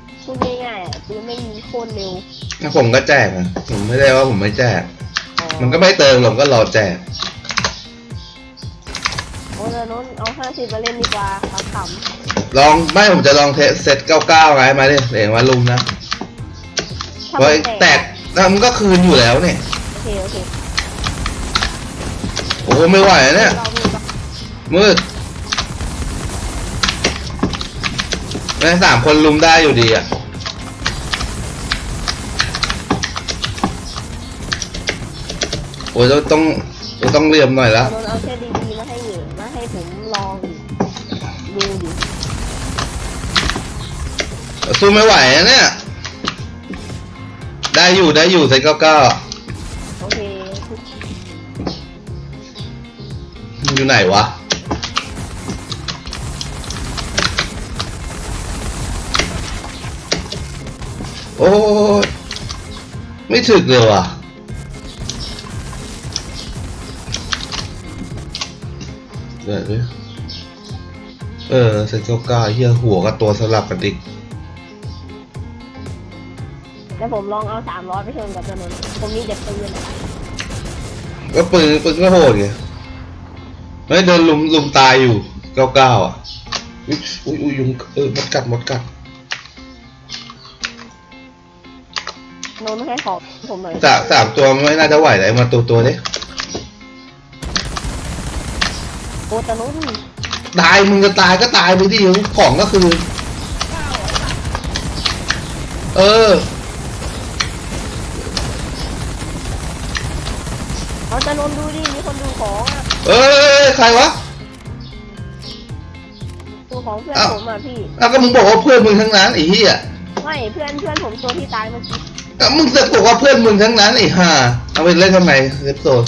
ดพูดง่ายๆอะปืนไม่ยิงโคตรเร็วแล้วผมก็แจกอะผมไม่ได้ว่าผมไม่แจก อ๋อมันก็ไม่เติมผมก็รอแจก โอ้ยแล้วนู้นเอาห้าสิบมาเล่นดีกว่าขำลองไม่ผมจะลองเทสเซตเก้าเก้าไงมาดิเองว่าลุงนะๆถ้าเพราะมันแตกแล้วมันก็คืนอยู่แล้วเนี่ย โอเคโอเคโอ้โหไม่ไหวแล้วเนี่ย เรามีก็มืด แม่งสามคนลุมได้อยู่ดีอะ โอ้ยต้องต้องต้องเรียมหน่อยละเราเอาเส้นดีๆมาให้หนูมาให้ผมลองดูดิสู้ไม่ไหวนะเนี่ย ได้อยู่ได้อยู่เซตเก้าเก้าโอเค อยู่ไหนวะ โอ้ยไม่ถึกเลยว่ะเดี๋ยวดิเออเซนเก้าเก้าเฮียหัวกับตัวสลับกันอีกแล้วผมลองเอาสามร้อยไปชนกับถนนผมมีแต่ปืนอะก็ปืนปืนก็โหดไงไม่โดนลุมลุมตายอยู่เก้าเก้าอะ อุ้ยอุ้ยอุ้ยยุงเออมดกัดมดกัด นนไม่ให้ของผมหน่อยสามสามตัวไม่น่าจะไหวเลยมาตัวตัวนี้โอ้ตะนุนตายมึงจะตายก็ตายไปดิของก็คือ เออเอาตะนุนดูดิมีคนดูของอะเอ้ยใครวะดูของเพื่อนอ้าวผมอะพี่อ้าวก็มึงบอกว่าเพื่อนมึงทั้งนั้นไอ้เหี้ยไม่เพื่อนเพื่อนผมตัวที่ตายเมื่อกี้ อ้าวมึงจะบอกว่าเพื่อนมึงทั้งนั้นไอ้ห่าเอาไปเล่นทำไมเล็บโซด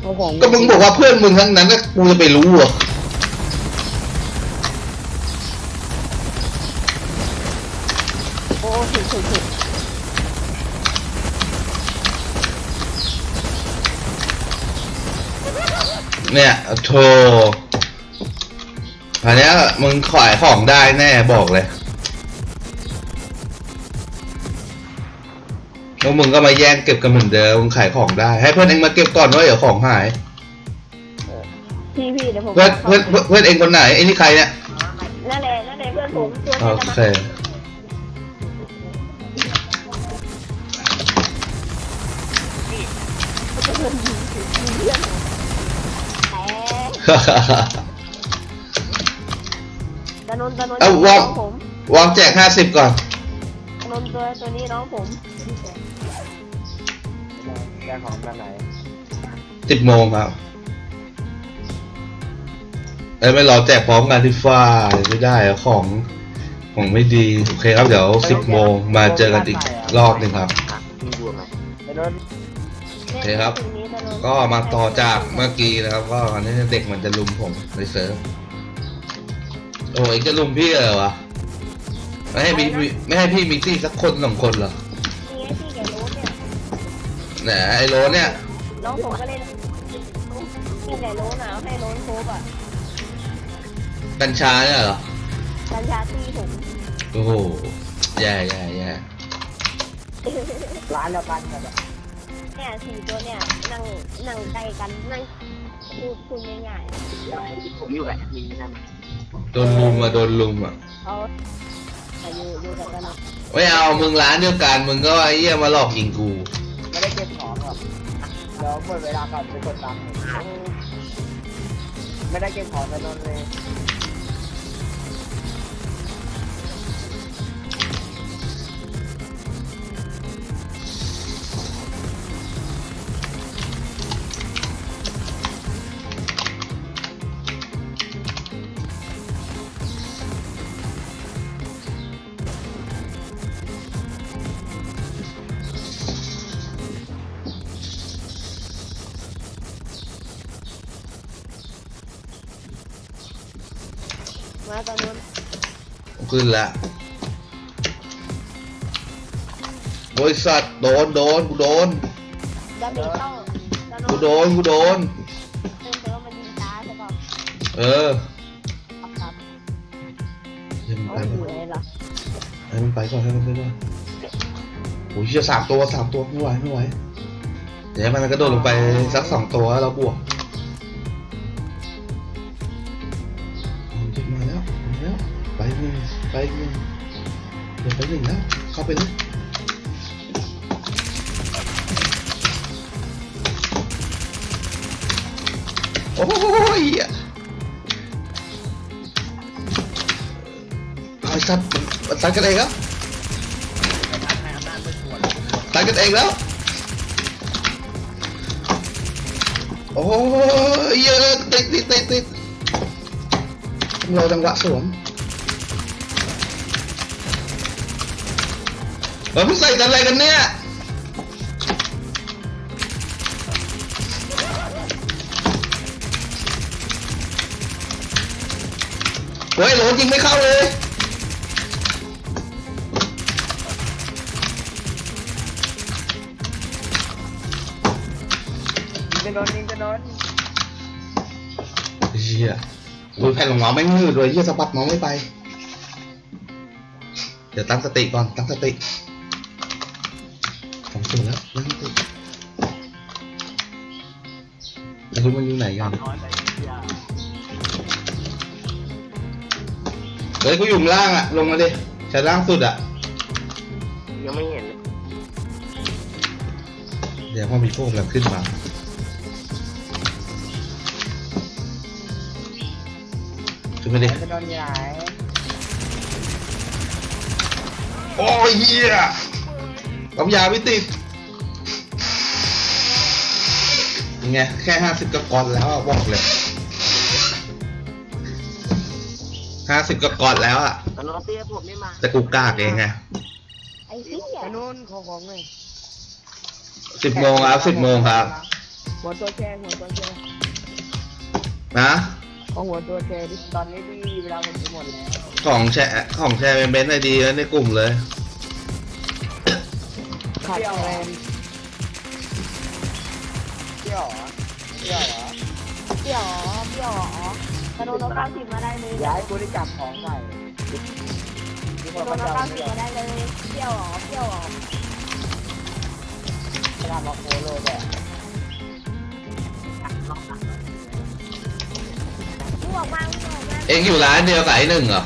เอาของก็มึงบอกว่าเพื่อนมึงทั้งนั้นแล้วกูจะไปรู้เหรอโอ้ถึงถึงถึงเนี่ยโธ่อันเนี้ยมึงขายของได้แน่บอกเลย แล้วมึงก็มาแย่งเก็บกันเหมือนเดิมมึงขายของได้ ให้เพื่อนเองมาเก็บก่อนว่าเดี๋ยวของหาย พี่พี่เดี๋ยวผมเพื่อนเพื่อนเพื่อนเพื่อนเองคนไหนไอ้นี่ใครเนี่ย นั่นแหละนั่นแหละเพื่อนผมตัวโอที่จะเคมาเพื่อนยิงถึงยิงเพื่อนผมแต่ตะนนตะนนเอาวางน้องผมวางแจกห้าสิบก่อนตะ นนตัวตัวนี้น้องผมแกของแบบไหนสิบโมงครับเอ้ยไม่รอแจกพร้อมกันที่ฟ้าไม่ได้อะของของไม่ดี โอเคครับเดี๋ยวสิบโมงมาเจอกันอีกรอบหนึ่งครับ มีบัวไหมไอ้นนท์โอเคครับตงนี้ตะนนก็มาต่อจากเมื่อกี้นะครับ ก็อันนี้เด็กมันจะลุมผมในเซิร์ฟโอ้ยจะลุมพี่เหรอวะ ไม่ให้พี่ไม่ให้พี่มีตี้สักคนสองคนเหรอนี่ไงพี่แกรู้เนี่ยไหนไอ้โรสเนี่ย น้องผมก็เล่นพี่แกรู้นะให้โน้นโคบอะกัญชาเนี่ยเหรอ กัญชาตีผมโอ้โหแย่แย่แย่ร้านเดียวกันแบบเนี่ยสี่ตัวเนี่ยนั่งนั่งใกล้กันนั่งพูดพูดง่ายผมอยู่กับมีนั่นโดนลุมอะโดนลุมอะๆเขา แต่อยู่อยู่กับตะนนไม่เอามึงร้านเดียวกันมึงก็ไอ้เหี้ยมาหลอกยิงกู ไม่ได้เก็บของหรอกเดี๋ยวหมดเวลาก่อนไปกดตังค์ไม่ได้เก็บของไอ้นนท์เลย ตอนนั้นขึ้นละบริษัทโดนโดนกูโดนดาเมจเข้าตอนนั้นกูโดนกูโดนเติมเติมมันยิงตาใช่ป่ะเออครับครับเหี้ยมึงเอาไปอยู่วะเลยเหรอให้มันไปก่อนให้มันไปก่อนโอ้ยจะสามตัวสามตัวไม่ไหวไม่ไหวเดี๋ยวให้มันกระโดดลงไปสักสองตัวแล้วเราบวก ไปหนึ่งแล้วเข้าไปเลยโอ้ยเอาสัตว์ตัดกันเองแล้วไปทำงานอำนาจมืดปวดตัดกันเองแล้ว โอ้ยเยอะติดติดติดติดเราจังหวะสวม เราพี่ใส่กันอะไรกันเนี่ยเฮ้ยโหลจริงไม่เข้าเลยยิงจะโดนยิงจะโดนเฮียดูแผ่นรองเมาส์ไม่งืดเลยเฮียสะบัดมาส์ไม่ไป เดี๋ยวตั้งสติก่อนตั้งสติ สองตัวแล้วตั้งสติไม่รู้มันอยู่ไหนกันน้อยไปเดียวเฮ้ยกูอยู่ข้างล่างอะลงมาดิชั้นล่างสุดอะยังไม่เห็น เดี๋ยวพอมีพวกแล้วขึ้นมาขึ้นมาดิจะโดนยายโอ้ยเฮีย ปั๊มยาไม่ติดยังไง แค่ห้าสิบกระกอนแล้วอะบอกเลยห้าสิบกระกอนแล้วอะตอนน้องเตี้ยผมไม่มาแต่กูกล้าเองไงไอ้เหี้ยไปนู่นขอของเลยสิบโมงครับสิบโมงครับหัวตัวแชร์หัวตัวแชร์นะเอาหัวตัวแชร์ดิตอนนี้ที่เวลาผมจะหมดแล้ว ของแชร์ของแชร์เป็นเบนซ์ไอดีแล้วในกลุ่มเลย ขาดแรงเที่ยวเหรอเที่ยวเหรอเดี๋ยวเดี๋ยวอ๋อกระโดดรถเก้าสิบมาได้เลยย้ายกูได้จับของใส่ที่กพอระโดเขาดรถจะเก้าเอาสิบเรื่องมาได้เลยเที่ยวอ๋อเที่ยวอ๋อขนาดมาโคโลด้วยมึงออกมามึงออกมาเองอยู่ร้านเดียวกับไอ้หนึ่งเหรอ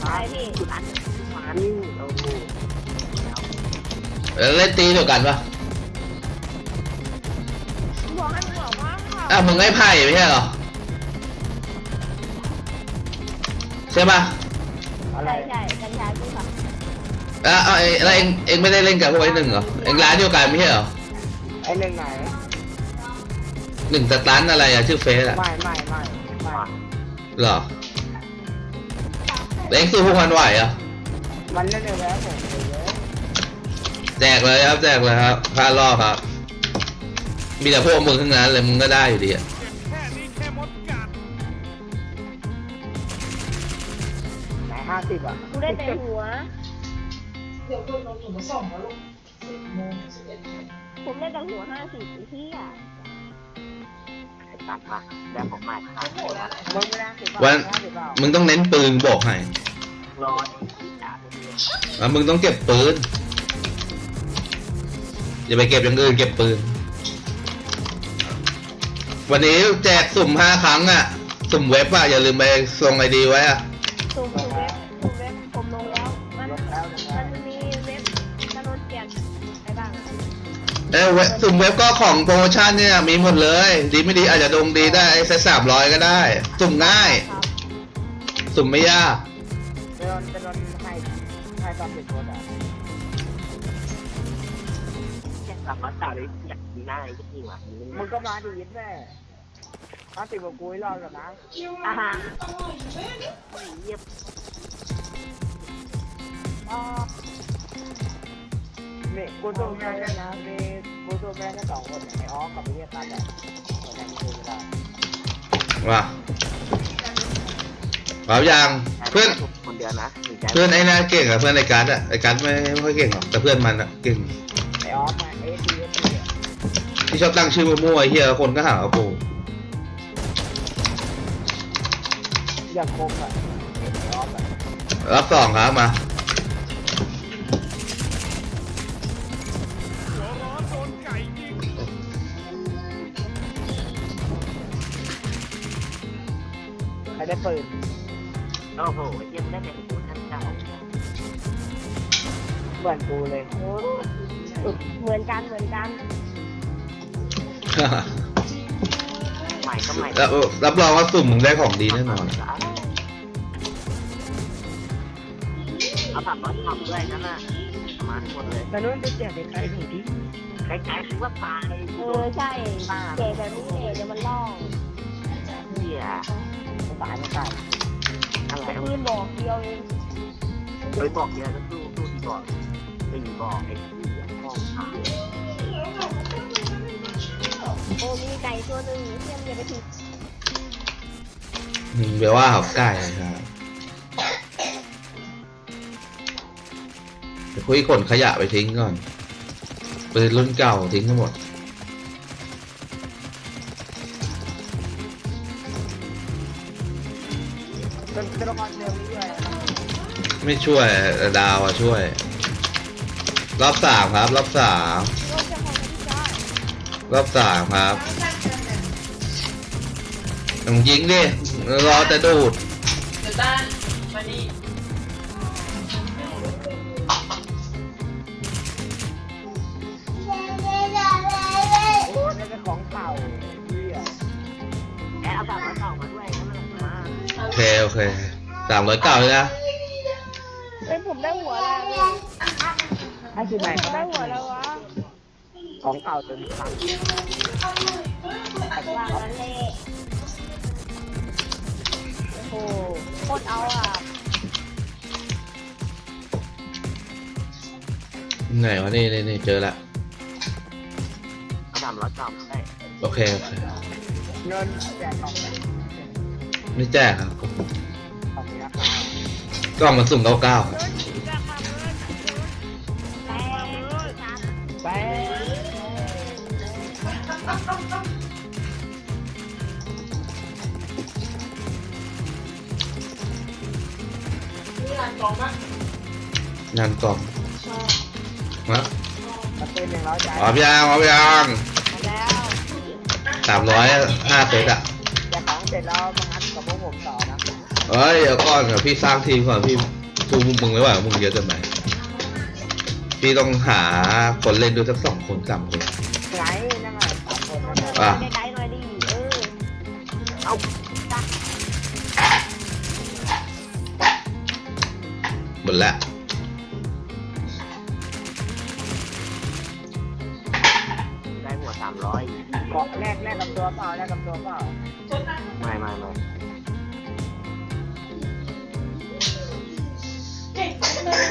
ใช่พี่มัน แล้วเล่นตีเดียวกันปะมึงบอกให้มึงออกมาอ้าวมึงไอ้ไพ่ไม่ใช่เหรอใช่ปะอะไร ใช่ใช่กัญชาพี่ค่ะอะเอาเองแล้วเองเองไม่ได้เล่นกับพวกไอ้หนึ่งเหรอเองร้านเดียวกันไม่ใช่เหรอไอ้หนึ่งไหน หนึ่งสตันอะไรอะชื่อเฟสอะไม่ไม่ไม่ไม่เหรอแล้วเองสู้พวกมันไหวเหรอะมันเล่นเลยแล้วผมเลย แจกเลยครับแจกเลยครับพลาดรอบครับ มีแต่พวกมึงทั้งนั้นเลยมึงก็ได้อยู่ดีอะไหนห้าสิบอะกูได้แต่หัว เดี๋ยวคุณลงถุงมาส่งแล้วลูกสิบโมงสิบเอ็ดโมงผมได้แต่หัวห้าสิบไอ้เหี้ยตัดมาแล้วผมมาครับมึงไม่ได้สิบวันห้าสิบเปล่ามึงต้องเน้นปืนบอกให้รอแล้วมึงต้องเก็บปืน อย่าไปเก็บอย่างอื่นเก็บปืน วันนี้แจกสุ่มห้าครั้งอะ สุ่มเว็บอะ อย่าลืมไปส่งไอดีไว้อะสุ่มสุ่เว็บสุ่เว็บผมลงแล้ว มันมันจะมีเว็บกระโดดเกียนอะไรบ้างเออเว็บสุ่มเว็บก็ของโปรโมชั่นเนี่ยมีหมดเลย ดีไม่ดีอาจจะดงดีได้สักสามร้อยก็ได้ สุ่มง่าย ครับสุ่มไม่ยาก จะโดนจะโดนให้ให้ตอนสิบคนอะ แค่กลับมาจ่ายอยากดีหน้าไอ้ที่ว่ะมึงก็มาดีแม่ห้าสิบกว่ากูให้รอดก่อนนะอ่าฮะเยียบอ๋อนี่กูตัวแม่นะเมีกูตัวแม่แค่สองคนไอ้ออฟกับไอ้เหี้ยตัดอะคนนั้นกูไม่ได้ว่าพร้อมยังเพื่อนคนเดียวนะเพื่อนไอ้น่าเก่งอะเพื่อนไอ้การ์ดอะไอ้การ์ดไม่ค่อยเก่งหรอกแต่เพื่อนมันอะเก่ง ออฟอฟเอฟดีที่ชอบตั้งชื่อมั่วๆเฮียคนก็หาว่ากูอยากโคงอะรับสองครับมาไใครได้ปืนโอ้โหยังได้แต่พูดทันเก่าเหมือนกูเลย เหมือนกันเหมือนกันใหม่ก็ใหม่รับรับรองว่าสุ่มมึงได้ของดีแน่นอนเอาผักมาทำด้วยนั่นน่ะมาทั้งหมดเลยแต่นู้นไปแจกเด็กไอ้หนูดิคล้ายๆคือว่าตายเออใช่เก๋แบบนี้เนี่ยเดี๋ยวมันล่องเหี้ยตายไม่ตายอะไรปืนบอกเดียวเองโดยบอกเยอะก็สู้สู้ที่บอกตีบอกไอ้ที่ห้องขา โอ้มีไก่ตัวหนึ่งเทียมอย่าไปทิ้งมึงไปว่าเขาใกล้ครับเดี๋ยวคุยขนขยะไปทิ้งก่อนปืนรุ่นเก่าทิ้งทั้งหมด เป็นตัวละครเดิมด้วยไม่ช่วยแต่ดาวอะช่วย รอบสามครับ รอบสามโลกจะของพี่จ้ารอบสามครับต้องยิงดิรอจะดูดเดี๋ยวต้านมานี่โอ้นี่เป็นของเก่าเหี้ยแอบเอาแบบมาเก่ามาด้วยนั่นมันมาโอเค โอเคสามร้อยเก้าเลยนะ เอ้ยผมได้หัวแล้วเนี่ย ไอ้คือไหนผมได้หัวแล้ววะของเก่าจนสั่งว่ากันเละโอ้โหโคตรเอาอะไหนวะนี่นี่นี่เจอละเอาสามร้อยเก่าได้โอเคโอเคเงินแจกของไม่แจ้งครับของนี้นะครับกล้องมันสุ่มเก้าเก้าแต่ นี่ร้านกองปะงานกล่องมามาเต้นหนึ่งร้อยใจพร้อมยังพร้อมยังแล้วสามร้อยห้าเซตอะแจกของเสร็จแล้วมางัดกับพวกผมต่อนะเฮ้ยเดี๋ยวก่อนเดี๋ยวพี่สร้างทีมก่อนพี่กูมึงไม่ไหวมึงเยอะเกินไปพี่ต้องหาคนเล่นด้วยสักสองคนสามคนไงนั่นแหละสามคนนั่นแหละอะไกลๆหน่อยดิเออเอาหมดแล้วได้หัวสามร้อยเกาะแรกแรกกับตัวเปล่าแรกกับตัวเปล่าไม่ไม่ไม่เก่งเลย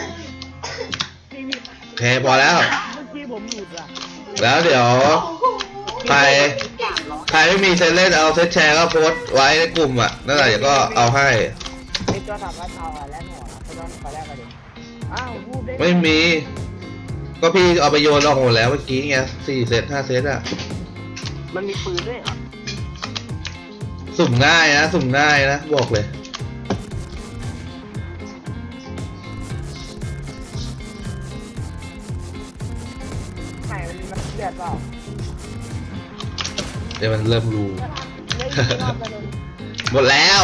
โอเคพอแล้ว เมื่อกี้ผมหลุดอะแล้วเดี๋ยว ใครใครไม่มีเซตเล่นเอาเซตแชร์ก็โพสต์ไว้ในกลุ่มอะนั่นแหละเดี๋ยวก็เอาให้ ไอ้ตัวถามว่าเอาอะแรกหัวเขาต้องไปแรกกันดิอ้าวพูดได้ไม่มี ก็พี่เอาไปโยนออกหมดแล้วเมื่อกี้ไงสี่เซตห้าเซตอะ มันมีปืนด้วยเหรอสุ่มง่ายนะ สุ่มง่ายนะ บอกเลยไหนมันมันเดือดเปล่า ดี๋ยวมันเริ่มรู้เหลยอีกรอบกันเลยหมดแล้ว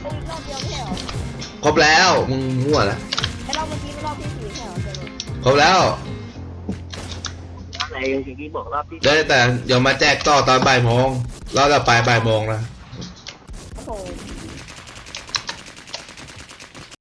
เหลยอีกรอบเดียวไม่ใช่เหรอครบแล้ว มึงมั่วละไอ้รอบเมื่อกี้เป็นรอบที่สี่ใช่เหรอเจนครบแล้ว อะไรยังที่บอกรอบที่เดี๋ยวแต่เดี๋ยวมาแจกต่อตอนบ่ายโมงรอบต่อไปบ่ายโมงนะโอ้โห